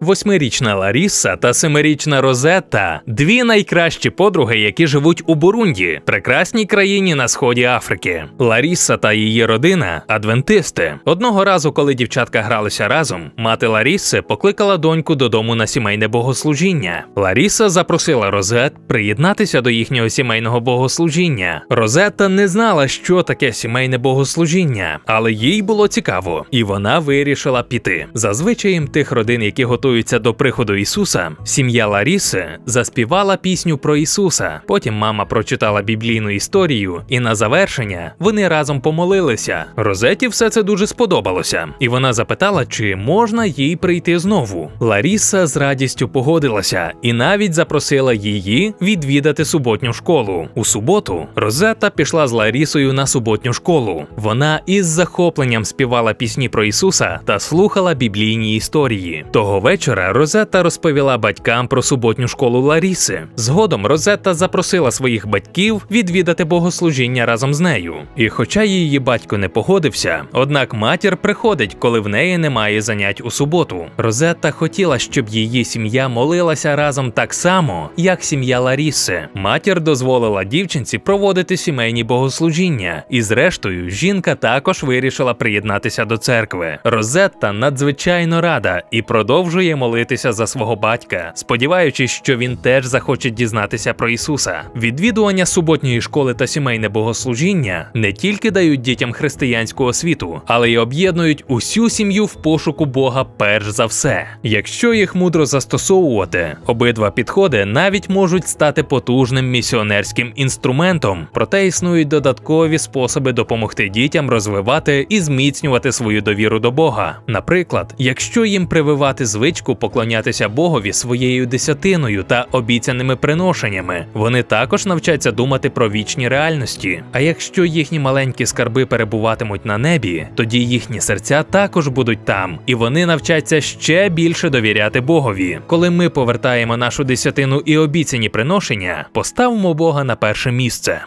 Восьмирічна Ларісса та семирічна Розетта дві найкращі подруги, які живуть у Бурунді, прекрасній країні на сході Африки. Ларісса та її родина адвентисти. Одного разу, коли дівчатка гралися разом, мати Ларісси покликала доньку додому на сімейне богослужіння. Ларіса запросила Розет приєднатися до їхнього сімейного богослужіння. Розетта не знала, що таке сімейне богослужіння, але їй було цікаво, і вона вирішила піти. За звичаєм тих родин, які готуються до приходу Ісуса, сім'я Ларіси заспівала пісню про Ісуса. Потім мама прочитала біблійну історію, і на завершення вони разом помолилися. Розеті все це дуже сподобалося, і вона запитала, чи можна їй прийти знову. Ларіса з радістю погодилася і навіть запросила її відвідати суботню школу. У суботу Розетта пішла з Ларісою на суботню школу. Вона із захопленням співала пісні про Ісуса та слухала біблійні історії. Того вечора Розетта розповіла батькам про суботню школу Ларіси. Згодом Розетта запросила своїх батьків відвідати богослужіння разом з нею. І хоча її батько не погодився, однак матір приходить, коли в неї немає занять у суботу. Розетта хотіла, щоб її сім'я молилася разом так само, як сім'я Ларіси. Матір дозволила дівчинці проводити сімейні богослужіння, і зрештою жінка також вирішила приєднатися до церкви. Розетта надзвичайно рада і продовжує молитися за свого батька, сподіваючись, що він теж захоче дізнатися про Ісуса. Відвідування суботньої школи та сімейне богослужіння не тільки дають дітям християнську освіту, але й об'єднують усю сім'ю в пошуку Бога перш за все. Якщо їх мудро застосовувати, обидва підходи навіть можуть стати потужним місіонерським інструментом, проте існують додаткові способи допомогти дітям розвивати і зміцнювати свою довіру до Бога. Наприклад, якщо їм прививати звичку поклонятися Богові своєю десятиною та обіцяними приношеннями, вони також навчаться думати про вічні реальності. А якщо їхні маленькі скарби перебуватимуть на небі, тоді їхні серця також будуть там, і вони навчаться ще більше довіряти Богові. Коли ми повертаємо нашу десятину і обіцяні приношення, поставимо Бога на перше місце.